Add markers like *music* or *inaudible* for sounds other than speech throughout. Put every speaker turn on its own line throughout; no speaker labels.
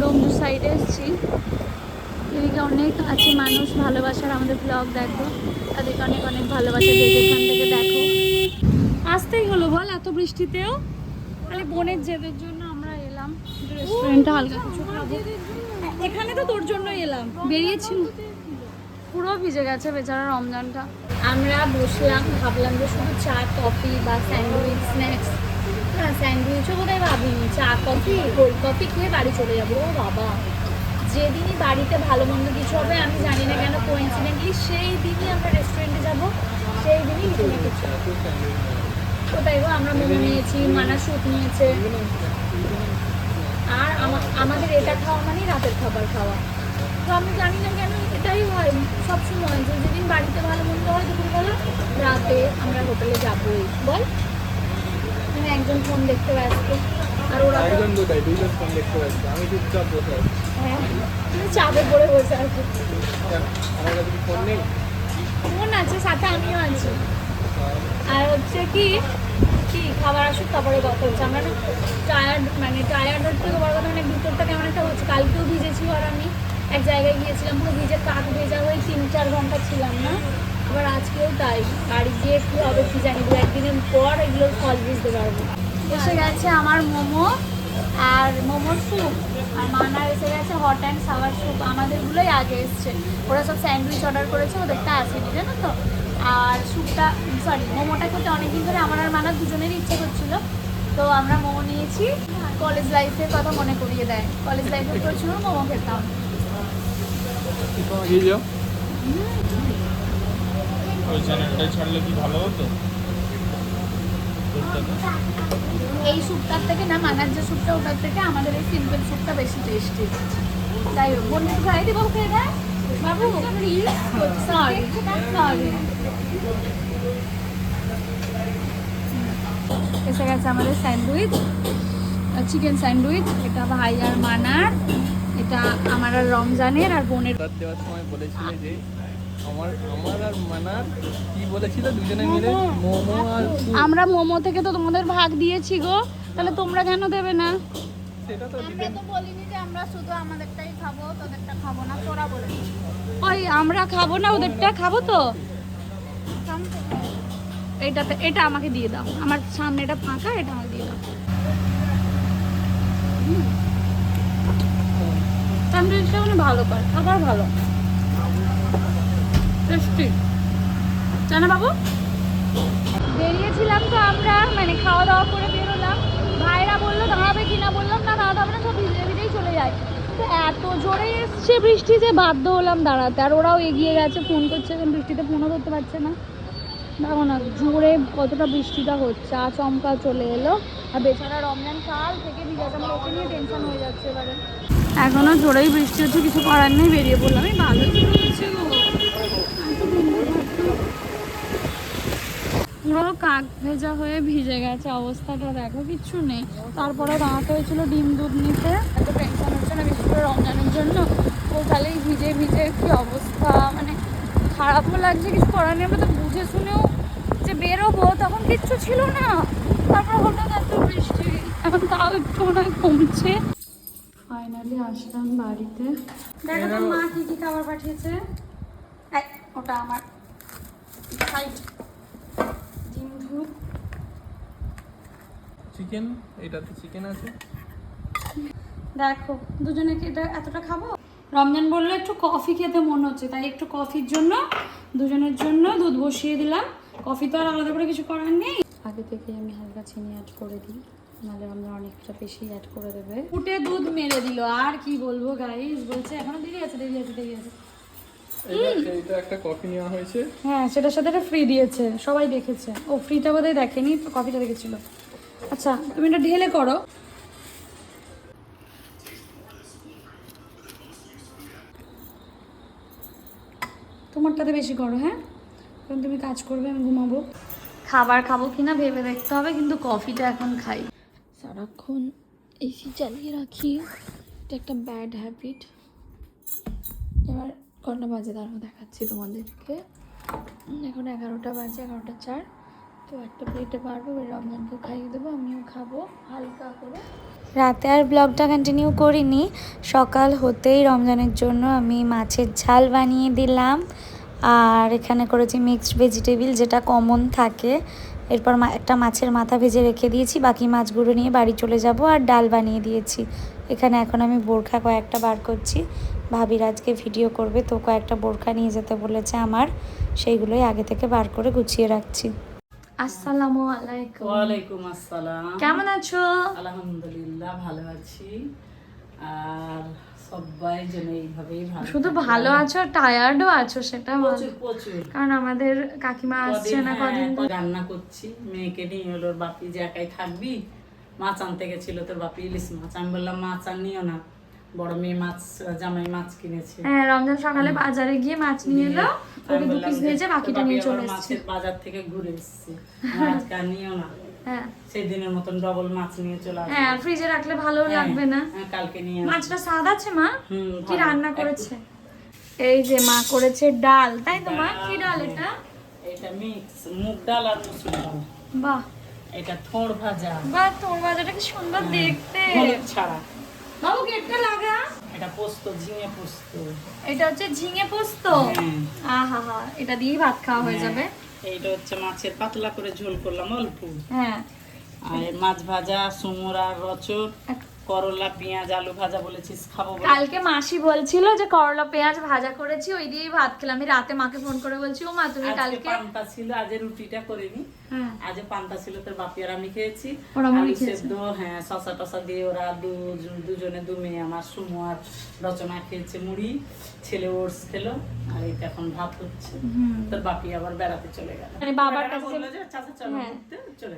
ডোমজুর সাইডে এসেছি। এদিকে অনেক আছে মানুষ ভালোবাসার আমাদের ব্লগ দেখো। তাদেরকে অনেক অনেক ভালোবাসা যে যেখান থেকে দেখো। আসতেই হলো বল এত বৃষ্টিতেও? খালি বোনের জেদের জন্য আমরা এলাম। রেস্টুরেন্টটা হালকা কিছু খাব। এখানে তো তোর জন্য এলাম। বেরিয়েছি। পুরো ভিজে গেছে বেচারা রমজানটা। আমরা বসলাম ভাবলাম যে শুধু চা কফি বা স্যান্ডউইচ স্ন্যাক্স না, স্যান্ডউইচও বোধহয় ভাবিনি। চা, কফি কোল্ড কফি খেয়ে বাড়ি চলে যাব। ও বাবা, যেদিনই বাড়িতে ভালো মন্দ কিছু হবে, আমি জানি না কেন কোইন্সিডেন্টলি সেই দিনই আমরা রেস্টুরেন্টে যাব, সেই দিনই কিছু না কোথায় গো? আমরা মোমো নিয়েছি মানা স্যুপ নিয়েছে। আর আমাদের এটা খাওয়া মানেই রাতের খাবার খাওয়া। তো আমি জানি না কেন এটাই হয় সবসময় যে যেদিন বাড়িতে ভালো মন্দ হয়, দুপুরবেলা রাতে আমরা হোটেলে যাবোই। বল। একজন ফোন দেখতে ব্যস্ত আর ওরা তো
একজন দুটাই ফোন দেখতে পাচ্ছি। আমি চুপচাপ বসে আছি।
হ্যাঁ তুমি চাপে পড়ে বসে আছো।
আমার কাছে ফোন নেই?
ফোন আছে সাথে আমিও আছি। আর হচ্ছে কি কি খাবার আসুক তারপরে কথা হচ্ছে। আমরা না টায়ার্ড মানে টায়ার্ড থেকে বড় কথা মানে ভিতরটা কেমন একটা হচ্ছে। কালকেও ভিজেছি আর আমি। এক জায়গায় গিয়েছিলাম পুরো ভিজে কাক ভেজা হয়ে তিন চার ঘণ্টা ছিলাম না। আবার আজকেও তাই বাড়ি গিয়ে কি হবে কি জানি দু একদিনের পর এগুলো ফল বুঝতে পারব। এসে গেছে আমার মোমো আর মোমোর স্যুপ। আর মানা এসে গেছে হট অ্যান্ড সাওয়ার স্যুপ আমাদেরগুলোই আগে এসছে। ওরা সব স্যান্ডউইচ অর্ডার করেছে ওদেরটা আসেনি জানো তো? আর স্যুপটা সরি মোমোটা খেতে অনেকদিন ধরে আমার আর মানার দুজনেরই ইচ্ছে করছিল। তো আমরা মোমো নিয়েছি। কলেজ লাইফের কথা মনে করিয়ে দেয়। কলেজ লাইফে প্রচুর মোমো খেতাম।
ওই চ্যানেলটাই ছাড়লে কি ভালো হতো?
এই স্যুপটার থেকে না মানার যে স্যুপটা ওটার থেকে আমাদের এই সিম্পল স্যুপটা বেশি টেস্টি হোক বন্ধু খাই দিব খেয়ে দেয় বাবু প্লিজ সরি সরি এসে গেছে আমাদের স্যান্ডউইচ চিকেন স্যান্ডউইচ। এটা ভাই আর মানার এটা আমার আর রমজানের আর বোনের।
দেওয়ার সময় বলেছিলে যে আমার আমার আর মানার কি বলেছিল দুজনে মিলে? মোমো আর
আমরা মোমো থেকে তো তোমাদের ভাগ দিয়েছি গো। তাহলে তোমরা কেন দেবে না?
সেটা তো
আমরা তো বলিনি যে আমরা শুধু আমাদেরটাই খাব তোদেরটা খাব না তোরা বলেছিস
ওই আমরা খাব না ওদেরটা খাব তো। এটাতে এটা আমাকে দিয়ে দাও। আমার সামনে এটা ফাঁকা এটা আমাকে দিয়ে দাও। মানে ভালো পায় খাবার ভালো। টেস্টি জানা বাবু? বেরিয়েছিলাম তো আমরা মানে খাওয়া দাওয়া করে বেরোলাম। ভাইরা বলল দাঁড়াবে কিনা বললাম না দাঁড়াতে হবে না সব ভিজে ভিজেই চলে যায়। তো এত জোরে এসছে বৃষ্টি যে বাধ্য হলাম দাঁড়াতে। আর ওরাও এগিয়ে গেছে ফোন করছে এখন বৃষ্টিতে ফোনও ধরতে পারছে না। দেখো না জোরে কতটা বৃষ্টিটা হচ্ছে আচমকা চলে এলো। আর বেচারা রমজান কাল থেকে ভিজাতে আমার ওকে নিয়ে টেনশন হয়ে যাচ্ছে এবারে। এখনও জোরেই বৃষ্টি হচ্ছে কিছু করার নেই বেরিয়ে পড়লাম। এই ভালোই হচ্ছে পুরো কাক ভেজা হয়ে ভিজে গেছে, অবস্থাটা দেখো কিচ্ছু নেই। তারপরে দাঁড়াতে হয়েছিল ডিম দুধ নিতে। এত টেনশন হচ্ছে না, বিশেষ করে রমজানের জন্য। ও তাহলেই ভিজে ভিজে কি অবস্থা? মানে খারাপও লাগছে, কিছু করার নেই। তো বুঝে শুনেও যে বেরোবো, তখন কিচ্ছু ছিল না। তারপর হঠাৎ এত বৃষ্টি, এখন তাও একটু মনে কমছে। ফাইনালি আসলাম বাড়িতে। দেখো মা কি কি খাবার পাঠিয়েছে? ওটা আমার। সাইড
চিকেন এটাতে চিকেন আছে?
দেখো দুজনে কি এটা এতটা খাব? রমজান বলল একটু কফি খেতে মন হচ্ছে তাই একটু কফির জন্য দুজনের জন্য দুধ বসিয়ে দিলাম। কফি তো আর আলাদা করে কিছু করার নেই। আগে থেকে আমি হালকা চিনি অ্যাড করে দিই নাহলে রমজান অনেকটা বেশি অ্যাড করে দেবে। ফুটে দুধ মেরে দিল আর কি বলব গাইস বলছে এখনও দেরি আছে দেরি আছে দেরি আছে।
এইটা একটা কফি নেওয়া হয়েছে।
হ্যাঁ সেটার সাথে এটা ফ্রি দিয়েছে সবাই দেখেছে। ও ফ্রিটা বোধহয় দেখেনি কফিটা দেখেছিল। আচ্ছা তুমি এটা ঢেলে করো। তোমারটাতে বেশি করো হ্যাঁ? কারণ তুমি কাজ করবে আমি ঘুমাবো। খাবার খাব কিনা ভেবে দেখতে হবে কিন্তু কফিটা এখন খাই। সারাক্ষণ এসি চালিয়ে রাখি। এটা একটা ব্যাড হ্যাবিট এবার কটা বাজে তারপর দেখাচ্ছি তোমাদেরকে। এখন এগারোটা বাজে, এগারোটা চার। তো একটা প্লেটে পারব রমজানকেও খাইয়ে দেবো, আমিও খাব হালকা করে। রাতে আর ব্লগটা কন্টিনিউ করিনি। সকাল হতেই রমজানের জন্য আমি মাছের ঝাল বানিয়ে দিলাম। আর এখানে করেছি মিক্সড ভেজিটেবিল যেটা কমন থাকে। এরপর একটা মাছের মাথা ভেজে রেখে দিয়েছি, বাকি মাছগুলো নিয়ে বাড়ি চলে যাব। আর ডাল বানিয়ে দিয়েছি। এখানে এখন আমি বোরখা কয়েকটা বার করছি। ভাবির আজকে ভিডিও করবে তো কয়েকটা বোরখা নিয়ে যেতে বলেছে আমার সেইগুলোই আগে থেকে বার করে গুছিয়ে রাখছি। আসসালামু আলাইকুম।
ওয়ালাইকুম আসসালাম।
কেমন আছো?
আলহামদুলিল্লাহ ভালো আছি। আর সবাই যেন এইভাবেই ভালো
শুধু ভালো আছো টায়ার্ডও আছো সেটা
প্রচুর প্রচুর।
কারণ আমাদের কাকিমা আসছে না
হ্যাঁ,
কদিন।
রান্না করছি। মেয়েকে নিয়ে হলো ওর বাপি যে একাই থাকবি মাছ আনতে গেছিল তোর বাপি ইলিশ মাছ। আমি বললাম মাছ আর নিও না। বড় মেয়ে মাছ জামাই মাছ কিনেছে।
হ্যাঁ রমজান সকালে বাজারে গিয়ে মাছ নিয়ে এলো ওকে দু পিস নিয়েছে বাকিটা নিয়ে চলে এসেছে।
বাজার থেকে ঘুরে এসছে। আমি আজকে নিও না।
হ্যাঁ।
সেই দিনের মতন ডবল মাছ নিয়ে চলে আসবে
হ্যাঁ ফ্রিজে রাখলে ভালো
হ্যাঁ,
লাগবে না।
হ্যাঁ, কালকে নিয়ে
মাছটা স্বাদ আছে মা? কি রান্না করেছে? এই যে মা করেছে ডাল তাই তো মা? কি ডাল এটা?
এটা মিক্স মুগ ডাল আর মুসুর ডাল।
বাহ।
এটা থোড় ভাজা।
বাহ তোমার বাজারটা কি সুন্দর দেখতে।
ছাড়া।
বাবু গেটটা লাগা?
এটা পোস্ত ঝিঙে পোস্ত।
এটা হচ্ছে ঝিঙে পোস্ত?
হ্যাঁ।
আহা হা এটা দিয়েই ভাত খাওয়া হয়ে যাবে।
এইটা হচ্ছে মাছের পাতলা করে ঝোল করলাম অল্প।
হ্যাঁ।
আর মাছ ভাজা সুমুর আর রচর করলা পেঁয়াজ আলু ভাজা বলেছিস খাব
কালকে মাসি বলছিল যে করলা পেঁয়াজ ভাজা করেছি ওই দিয়েই ভাত খেলাম। আমি রাতে মাকে ফোন করে বলছি ও মা তুমি কালকে
পান্তা ছিল আজ রুটিটা করিনি।
হ্যাঁ
আজ পান্তা ছিল তোর বাপি আর আমি খেয়েছি। আলু সেদ্ধ হ্যাঁ শশা টসা দিয়ে ওরা দুজনে দু মেয়ে আমার সুমু আর রচনা খেয়েছে মুড়ি ছেলে ওটস খেলো আর এইটা এখন ভাত হচ্ছে। তোর বাপি আবার বেড়াতে চলে গেল।
মানে বাবার কাছে- হ্যাঁ।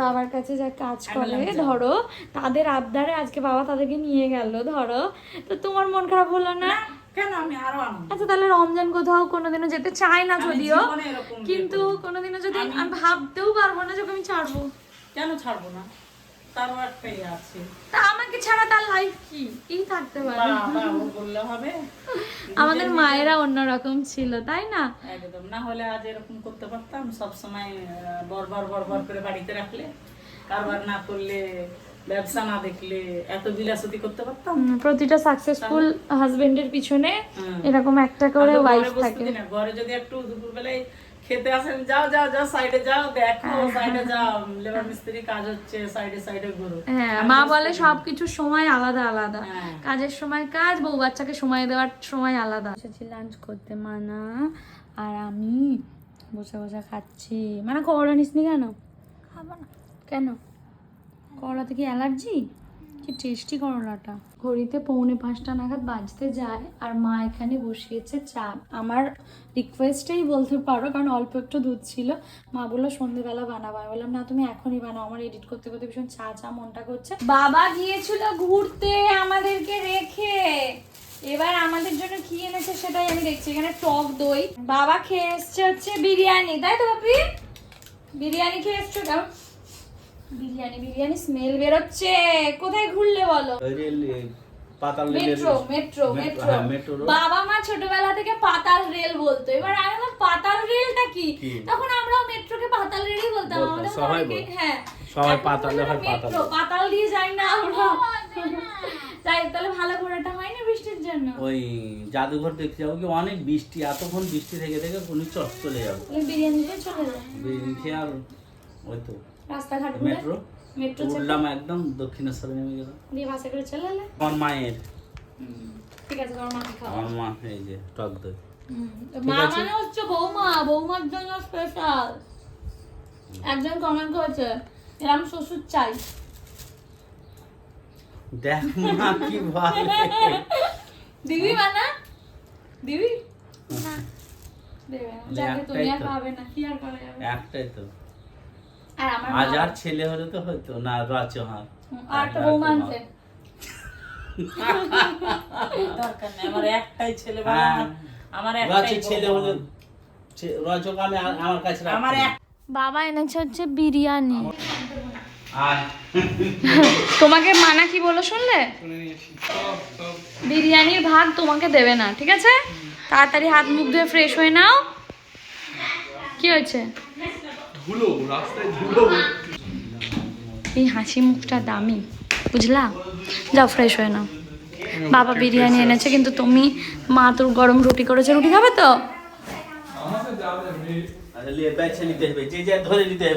বাবার কাছে যা কাজ করে ধরো তাদের আবদারে আজকে বাবা তাদেরকে নিয়ে গেল ধরো। তো তোমার মন খারাপ হলো না
কেন আমি আরও
আচ্ছা তাহলে রমজান কোথাও কোনোদিনও যেতে চাই না যদিও কিন্তু কোনোদিনও যদি আমি ভাবতেও পারব না যে আমি ছাড়বো।
কেন ছাড়বো না? তারও একটা ইয়ে আছে।
তা আমাকে ছাড়া তার লাইফ কি? কি থাকতে পারে?
বললে হবে। *laughs*
আমাদের মায়েরা অন্যরকম ছিল তাই না?
একদম। না হলে আজ এরকম করতে পারতাম সব সময় বরবার বরবার করে বাড়িতে রাখলে। কারবার না করলে ব্যবসা না দেখলে এত বিলাসতি করতে পারতাম?
প্রতিটা সাকসেসফুল হাজবেন্ডের পিছনে এরকম একটা করে ওয়াইফ থাকে।
ঘরে যদি একটু দুপুরবেলায় খেতে আসেন যাও যাও যাও সাইডে যাও দেখো সাইডে যাও লেবার মিস্ত্রি কাজ হচ্ছে সাইডে সাইডে ঘুরো।
হ্যাঁ মা বলে সবকিছুর সময় আলাদা আলাদা।
হ্যাঁ।
কাজের সময় কাজ বউ বাচ্চাকে সময় দেওয়ার সময় আলাদা। এসেছি লাঞ্চ করতে মানা। আর আমি বসে বসে খাচ্ছি। মানে করলা নিসনি কেন?
খাব না।
কেন? করলাতে কি অ্যালার্জি? কি টেস্টি করলাটা। ঘড়িতে পৌনে পাঁচটা নাগাদ বাজতে যায় আর মা এখানে বসিয়েছে চা। আমার রিকোয়েস্টেই বলতে পারো, কারণ অল্প একটু দুধ ছিল। মা বলল, সন্ধেবেলা বানাবো। আমি বললাম, না, তুমি এখনই বানাও। আমার এডিট করতে করতে ভীষণ চা চা মনটা করছে। বাবা গিয়েছিল ঘুরতে আমাদেরকে রেখে। এবার আমাদের জন্য কি এনেছে সেটাই আমি দেখছি। এখানে টক দই। বাবা খেয়ে এসছে হচ্ছে বিরিয়ানি। তাই তো বাপি বিরিয়ানি খেয়ে এসছো কেমন বিরিয়ানি বিরিয়ানি স্মেল বেরোচ্ছে। কোথায় ঘুরলে বলো?
পাতাল
মেট্রো মেট্রো মেট্রো
হ্যাঁ।
বাবা মা ছোটবেলা থেকে পাতাল রেল বলতো। এবার আমি বললাম পাতাল রেলটা কি? তখন আমরাও মেট্রোকে পাতাল রেলই বলতাম।
বলতাম,
আমাদের অনেকে- হ্যাঁ।
সবাই হয় পাতাল।
পাতাল। দিয়ে যাই না আমরা। তাই তাহলে ভালো ঘোরাটা হয়নি বৃষ্টির জন্য?
ওই জাদুঘর দেখতে যাব কি? অনেক বৃষ্টি এতক্ষণ বৃষ্টি থেকে থেকে উনি চট চলে যাব।
বিরিয়ানি খেয়ে চলে যায়
বেরিয়ে খেয়ে আর ওই তো
রাস্তাঘাট
মেট্রো?
মেট্রো
উঠলাম একদম দক্ষিণেশ্বরে নেমে গেলাম।
দিয়ে বাসে করে চলে এলে?
আমার মায়ের।
ঠিক আছে তোমার মাকে খাওয়া
আমার মা এই যে টক দই।
মা মানে হচ্ছে বৌমা বৌমার জন্য স্পেশাল একজন কমেন্ট করেছে এরম শ্বশুর চাই।
দেখ মা কি
দিবি মানা দিবি? দেবে না। যাকে তুমি আর। পাবে না কি আর করা যাবে?
একটাই তো। আজ আর ছেলে হলে তো হয়তো না রাচহার
আর বৌমা আনছে
দরকার নেই আমার একটাই ছেলে
হ্যাঁ।
আমার- একটাই
ছেলে হলে আ- আমার কাছে
আমার
বাবা এনেছে হচ্ছে বিরিয়ানি। তোমাকে মানা কি বলো শুনলে? বিরিয়ানির ভাগ তোমাকে দেবে না ঠিক আছে? তাড়াতাড়ি হাত মুখ ধুয়ে ফ্রেশ হয়ে নাও। কি হয়েছে?
ধুলো রাস্তায় ধুলো।
এই হাসি মুখটা দামি বুঝলা? যাও ফ্রেশ হয়ে নাও। বাবা বিরিয়ানি এনেছে কিন্তু তুমি মা তোর গরম রুটি করেছে রুটি খাবে তো?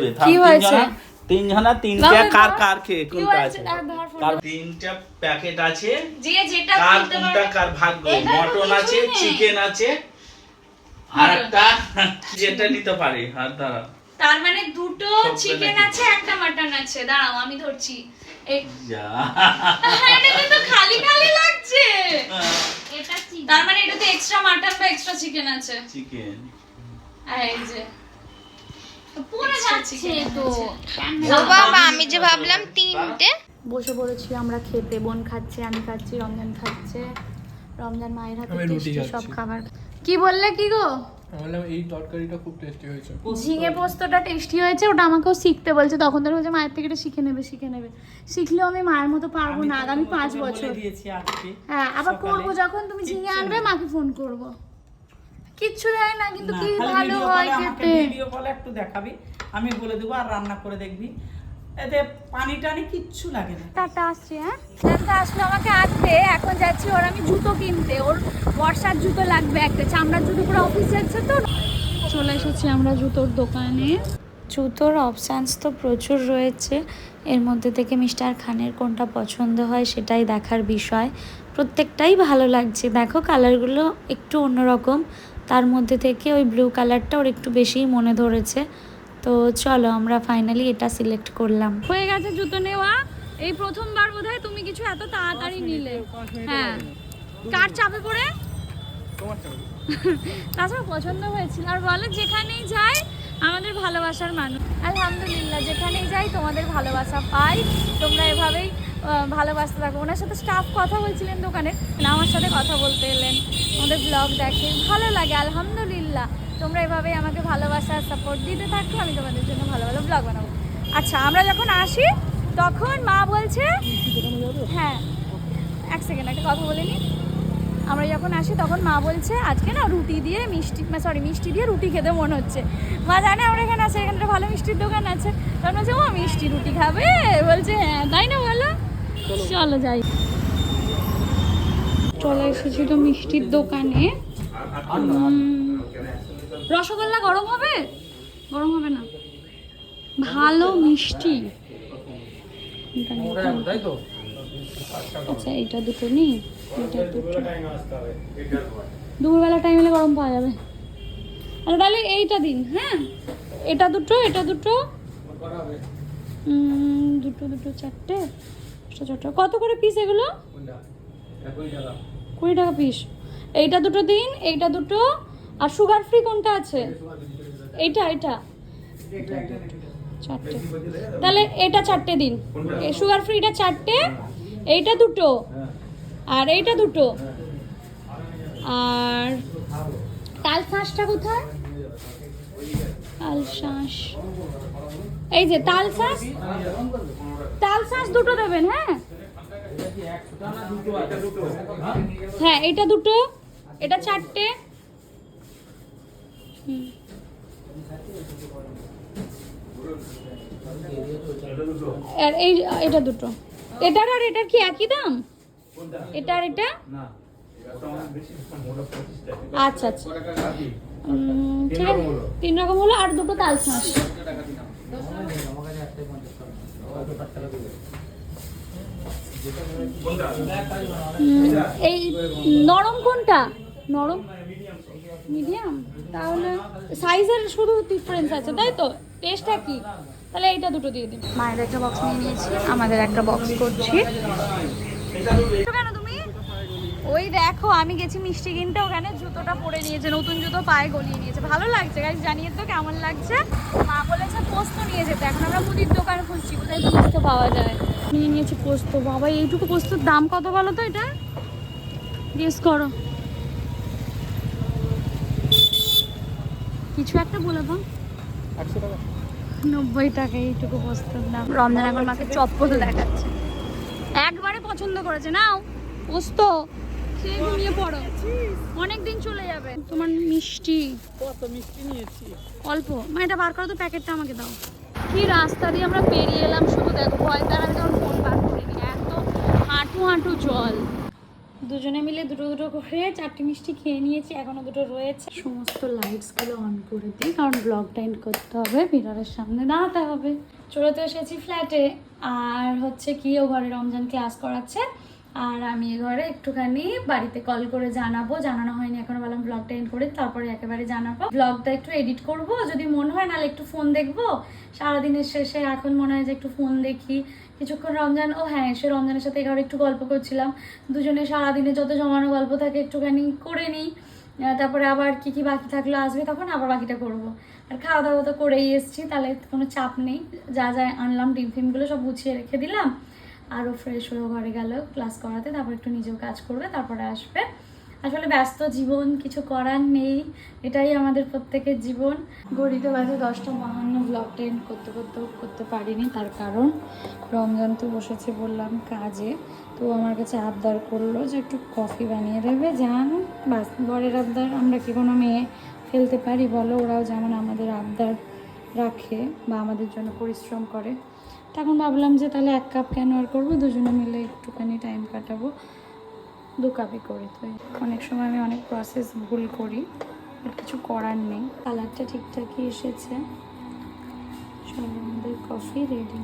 আচ্ছা,
কি হয়েছে?
তিনজনা- তিনজনা তিনটা কার কার খেয়ে কোনটা আছে?
আর ধর ফোনটা।
কার তিনটা প্যাকেট আছে
যে যেটা
কার কোনটা কার ভাগ্য? মটন আছে চিকেন আছে আর একটা *laughs* যেটা নিতে পারে। হাত দ্বারা
তার মানে দুটো চিকেন আছে একটা মাটন আছে। দাঁড়াও আমি ধরছি। এই-
যা।
এটা কিন্তু খালি খালি লাগছে।
এটা
তার মানে এটাতে এক্সট্রা মাটন বা এক্সট্রা চিকেন আছে।
চিকেন
এই যে।
আমি যে ভাবলাম তিনটে।
বসে পড়েছি আমরা খেতে। বোন খাচ্ছে আমি খাচ্ছি রমজান খাচ্ছে। রমজান মায়ের হাতে সব খাবার। কি বললে কি গো?
বললাম এই তরকারিটা খুব টেস্টি হয়েছে।
ঝিঙে পোস্তটা টেস্টি হয়েছে ওটা আমাকেও শিখতে বলছে। তখন ধরে বলছে মায়ের থেকে এটা শিখে নেবে শিখে নেবে। শিখলেও আমি মায়ের মতো পারব না। আগামী পাঁচ বছর।
দিয়েছি
হ্যাঁ আবার করব যখন তুমি ঝিঙে আনবে মাকে ফোন করব। কিচ্ছু দেয় না কিন্তু কি ভালো হয় খেতে।
ভিডিও কলে একটু দেখাবি। আমি বলে দেবো আর রান্না করে দেখবি। এতে পানি টানি কিচ্ছু লাগে না।
টাটা আসছি হ্যাঁ? টাটা আসলো আমাকে আনতে এখন যাচ্ছি ওর আমি জুতো কিনতে। ওর বর্ষার জুতো লাগবে একটা। চামড়ার জুতো পুরো অফিস যাচ্ছে তো? চলে এসেছি আমরা জুতোর দোকানে। জুতোর অপশানস তো প্রচুর রয়েছে। এর মধ্যে থেকে মিস্টার খানের কোনটা পছন্দ হয় সেটাই দেখার বিষয়। প্রত্যেকটাই ভালো লাগছে। দেখো কালারগুলো একটু অন্যরকম। তার মধ্যে থেকে ওই ব্লু কালারটা ওর একটু বেশিই মনে ধরেছে। তো চলো আমরা ফাইনালি এটা সিলেক্ট করলাম। হয়ে গেছে জুতো নেওয়া। এই প্রথমবার বোধহয় তুমি কিছু এত তাড়াতাড়ি নিলে। হ্যাঁ। কার চাপে পড়ে
তোমার *laughs*
তাছাড়া পছন্দ হয়েছিল। আর বলে যেখানেই যাই আমাদের ভালোবাসার মানুষ। আলহামদুলিল্লাহ যেখানেই যাই তোমাদের ভালোবাসা পাই। তোমরা এভাবেই ভালোবাসতে থাকো। ওনার সাথে স্টাফ কথা বলছিলেন দোকানে। মানে আমার সাথে কথা বলতে এলেন। আমাদের ব্লগ দেখে ভালো লাগে আলহামদুলিল্লাহ। তোমরা এভাবেই আমাকে ভালোবাসা সাপোর্ট দিতে থাকো আমি তোমাদের জন্য ভালো ভালো ব্লগ বানাবো। আচ্ছা আমরা যখন আসি তখন মা বলছে হ্যাঁ এক সেকেন্ড একটা কথা বলে নিই আমরা যখন আসি তখন মা বলছে আজকে না রুটি দিয়ে মিষ্টি সরি মিষ্টি দিয়ে রুটি খেতে মনে হচ্ছে। মা জানে আমরা এখানে আছে এখানে ভালো মিষ্টির দোকান আছে। তখন বলছে ও মিষ্টি রুটি খাবে? বলছে হ্যাঁ তাই না বলো? চলো। যাই। চলে এসেছি তো মিষ্টির দোকানে। রসগোল্লা গরম হবে? গরম হবে না। ভালো মিষ্টি। এটা আচ্ছা এইটা দুটো নেই এটা দুপুরবেলা টাইম হলে গরম পাওয়া যাবে। আচ্ছা তাহলে এইটা দিন হ্যাঁ? এটা দুটো এটা দুটো। দুটো দুটো চারটে চারটে কত করে পিস এগুলো? কুড়ি টাকা। পিস এইটা দুটো দিন এইটা দুটো আর সুগার ফ্রি কোনটা আছে? এইটা এটা চারটে। তাহলে এটা চারটে দিন। সুগার ফ্রিটা চারটে এইটা দুটো। আর এইটা দুটো। আর তাল শাঁসটা কোথায়? তাল শাঁস। এই যে তাল শাঁস। তাল শাঁস দুটো দেবেন হ্যাঁ? হ্যাঁ এটা দুটো। এটা চারটে। আর এই, এটা দুটো। এটার আর এটার কি একই দাম? এটা আর এটা? আচ্ছা আচ্ছা। ঠিক তিন রকম হলো আর দুটো তাল শাঁস এই নরম কোনটা? নরম? মিডিয়াম তাহলে সাইজের শুধু ডিফারেন্স আছে তাই তো? টেস্টটা কি তাহলে এইটা দুটো দিয়ে দিন। মায়ের একটা বক্স নিয়ে নিয়েছি আমাদের একটা বক্স করছি। কেন তুমি? ওই দেখো আমি গেছি মিষ্টি কিনতে ওখানে জুতোটা পরে নিয়েছে নতুন জুতো পায়ে গলিয়ে নিয়েছে। ভালো লাগছে গাইজ জানিয়ে তো কেমন লাগছে? মা বলেছে পোস্ত নিয়ে যেতে এখন আমরা মুদির দোকান খুঁজছি কোথায় পোস্ত পাওয়া যায়। নিয়ে নিয়েছি পোস্ত বাবা এইটুকু পোস্তর দাম কত বলো তো এটা? গেস করো। কিছু একটা বলে দাও।
একশো টাকা।
নব্বই টাকা এইটুকু পোস্তর দাম রমজান এখন মাকে চপ্পল দেখাচ্ছে। একবারে পছন্দ করেছে। নাও পোস্ত। সেই ঘুমিয়ে পড়ো। অনেক দিন চলে যাবে। তোমার মিষ্টি।
কত মিষ্টি নিয়েছি।
অল্প। মা এটা বার করো তো প্যাকেটটা আমাকে দাও। কি রাস্তা দিয়ে আমরা পেরিয়ে এলাম শুধু দেখো ভয় তার তখন ফোন বার করিনি। এত হাঁটু হাঁটু জল। দুজনে মিলে দুটো দুটো করে চারটি মিষ্টি খেয়ে নিয়েছি এখনও দুটো রয়েছে। সমস্ত লাইটসগুলো অন করে দিই কারণ ব্লগ এন্ড করতে হবে মিররের সামনে দাঁড়াতে হবে। চলে তো এসেছি ফ্ল্যাটে আর হচ্ছে কি ও ঘরে রমজান ক্লাস করাচ্ছে। আর আমি ঘরে একটুখানি বাড়িতে কল করে জানাব। জানানো হয়নি এখন, বললাম ব্লগটা এন্ড করে তারপরে একেবারে জানাব। ব্লগটা একটু এডিট করব, যদি মন হয় নাহলে একটু ফোন দেখব। সারাদিনের শেষে এখন মনে হয় যে একটু ফোন দেখি। কিছুক্ষণ রমজান, ও হ্যাঁ সে রমজানের সাথে এগারো একটু গল্প করছিলাম। দুজনে সারাদিনে যত জমানো গল্প থাকে একটুখানি করে নিই। তারপরে আবার কি কি বাকি থাকল আসবে তখন আবার বাকিটা করব। আর খাওয়া দাওয়া তো করেই এসেছি, তাহলে কোনো চাপ নেই। যা যা আনলাম, ডিম ফিমগুলো সব গুছিয়ে রেখে দিলাম। আরও ফ্রেশ হয়ে ঘরে গেল ক্লাস করাতে, তারপর একটু নিজেও কাজ করবে, তারপরে আসবে। আসলে ব্যস্ত জীবন, কিছু করার নেই, এটাই আমাদের প্রত্যেকের জীবন। ঘড়িতে বাজে দশটা বাহান্ন ব্লগ টেন করতে করতে করতে পারিনি, তার কারণ রমজান তো বসেছে বললাম কাজে। তো আমার কাছে আবদার করল যে একটু কফি বানিয়ে দেবে যান বাস, বরের আবদার, আমরা কি কোনো মেয়ে ফেলতে পারি বলো? ওরাও যেমন আমাদের আবদার রাখে বা আমাদের জন্য পরিশ্রম করে। তখন ভাবলাম যে তাহলে এক কাপ কেন আর করব? দুজনে মিলে একটুখানি টাইম কাটাবো। দু কাপই করি তো অনেক সময় আমি অনেক প্রসেস ভুল করি কিছু করার নেই। কালারটা ঠিকঠাকই এসেছে। চলো আমাদের কফি রেডি